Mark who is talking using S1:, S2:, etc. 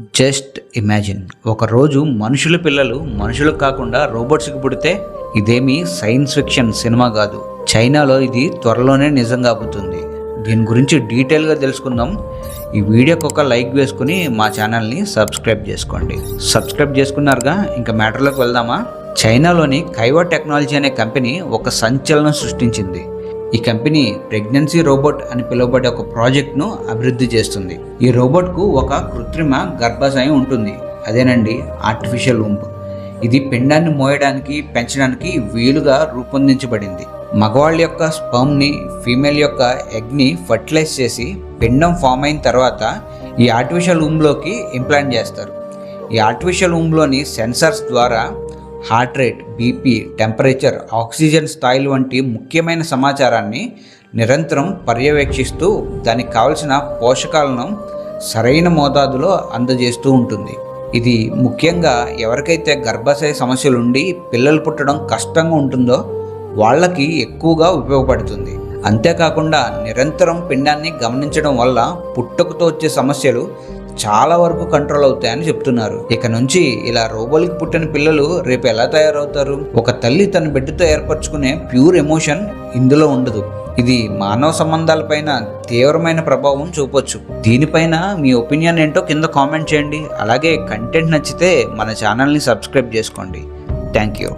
S1: Just imagine. ఒకరోజు మనుషుల పిల్లలు మనుషులకు కాకుండా రోబోట్స్కి పుడితే ఇదేమీ సైన్స్ ఫిక్షన్ సినిమా కాదు. చైనాలో ఇది త్వరలోనే నిజం కాబోతుంది దీని గురించి డీటెయిల్గా తెలుసుకుందాం. ఈ వీడియోకి ఒక లైక్ వేసుకుని మా ఛానల్ని సబ్స్క్రైబ్ చేసుకోండి. సబ్స్క్రైబ్ చేసుకున్నారుగా? ఇంకా మ్యాటర్లోకి వెళ్దామా? చైనాలోని కైవా టెక్నాలజీ అనే కంపెనీ ఒక సంచలనం సృష్టించింది. ఈ కంపెనీ ప్రెగ్నెన్సీ రోబోట్ అని పిలువబడే ఒక ప్రాజెక్ట్ను అభివృద్ధి చేస్తుంది. ఈ రోబోట్కు ఒక కృత్రిమ గర్భాశయం ఉంటుంది. అదేనండి ఆర్టిఫిషియల్ ఉంపు ఇది పిండాన్ని మోయడానికి పెంచడానికి వీలుగా రూపొందించబడింది. మగవాళ్ళ యొక్క స్పమ్ని ఫీమేల్ యొక్క ఎగ్ని ఫర్టిలైజ్ చేసి పిండం ఫామ్ అయిన తర్వాత ఈ ఆర్టిఫిషియల్ ఊమ్లోకి ఇంప్లాంట్ చేస్తారు. ఈ ఆర్టిఫిషియల్ ఊమ్లోని సెన్సర్స్ ద్వారా heart rate BP temperature oxygen స్థాయిలు వంటి ముఖ్యమైన సమాచారాన్ని నిరంతరం పర్యవేక్షిస్తూ దానికి కావలసిన పోషకాలను సరైన మోతాదులో అందజేస్తూ ఉంటుంది. ఇది ముఖ్యంగా ఎవరికైతే గర్భాశయ సమస్యలుండి పిల్లలు పుట్టడం కష్టంగా ఉంటుందో వాళ్ళకి ఎక్కువగా ఉపయోగపడుతుంది. అంతేకాకుండా నిరంతరం పిండాన్ని గమనించడం వల్ల పుట్టుకతో వచ్చే సమస్యలు చాలా వరకు కంట్రోల్ అవుతాయని చెప్తున్నారు. ఇక నుంచి ఇలా రోబోలకి పుట్టిన పిల్లలు రేపు ఎలా తయారవుతారు? ఒక తల్లి తన బిడ్డతో ఏర్పరచుకునే ప్యూర్ ఎమోషన్ ఇందులో ఉండదు. ఇది మానవ సంబంధాలపైన తీవ్రమైన ప్రభావం చూపొచ్చు. దీనిపైన మీ ఒపీనియన్ ఏంటో కింద కామెంట్ చేయండి. అలాగే కంటెంట్ నచ్చితే మన ఛానల్ని సబ్స్క్రైబ్ చేసుకోండి. Thank you